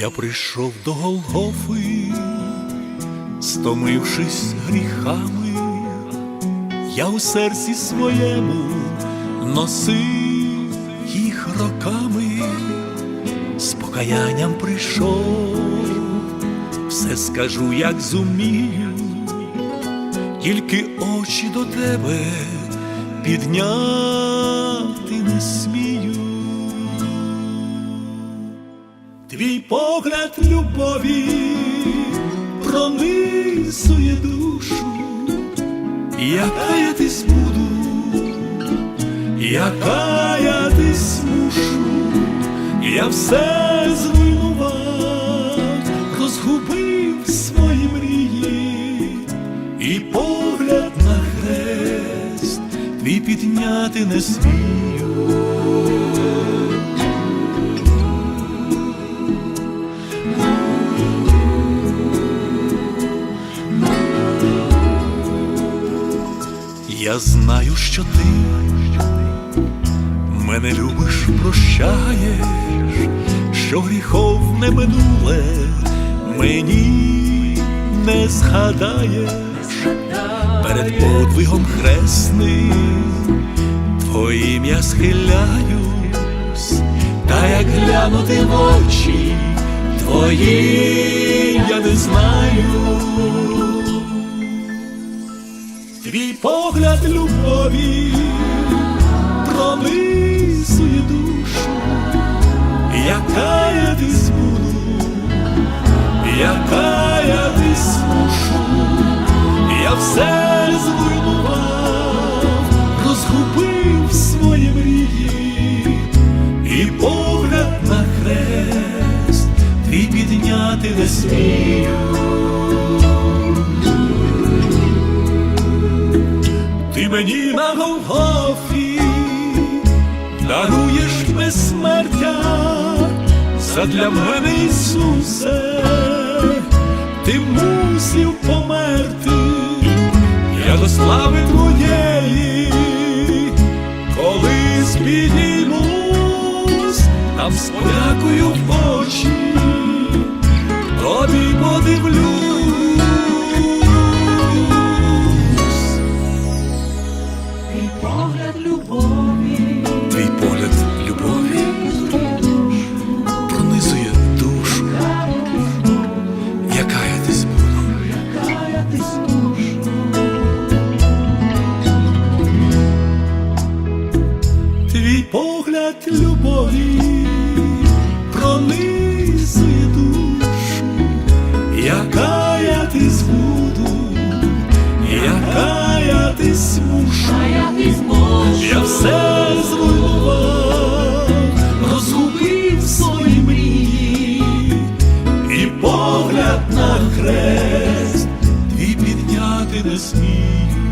Я прийшов до Голгофи, стомившись гріхами, я у серці своєму носив їх роками, з покаянням прийшов, все скажу, як зумію, тільки очі до тебе підняти не смію. Твій погляд любові пронизує душу, я каятись буду, я каятись мушу, я все зруйнував, розгубив свої мрії, і погляд на хрест твій підняти не смію. Я знаю, що ти мене любиш, прощаєш, що гріхов не минуле мені не згадаєш. Перед подвигом хресним твоїм я схиляюсь, та як глянути в очі твої погляд любові пронизує душу, я каятись буду, я каятись мушу, я все зруйнував, розгубив свої мрії, і погляд на хрест твій підняти не смію. Ти мені на Голгофі даруєш безсмертя, задля мене, Ісусе, ти мусив померти, я до слави твоєї, коли підіймусь, там з в очі, тобі подивлюсь. Твій погляд любові пронизує душу, я каятись буду, я каятись мушу, каятись можу, я все зруйнував, розгубив свої мрії, і погляд на хрест твій підняти не смію.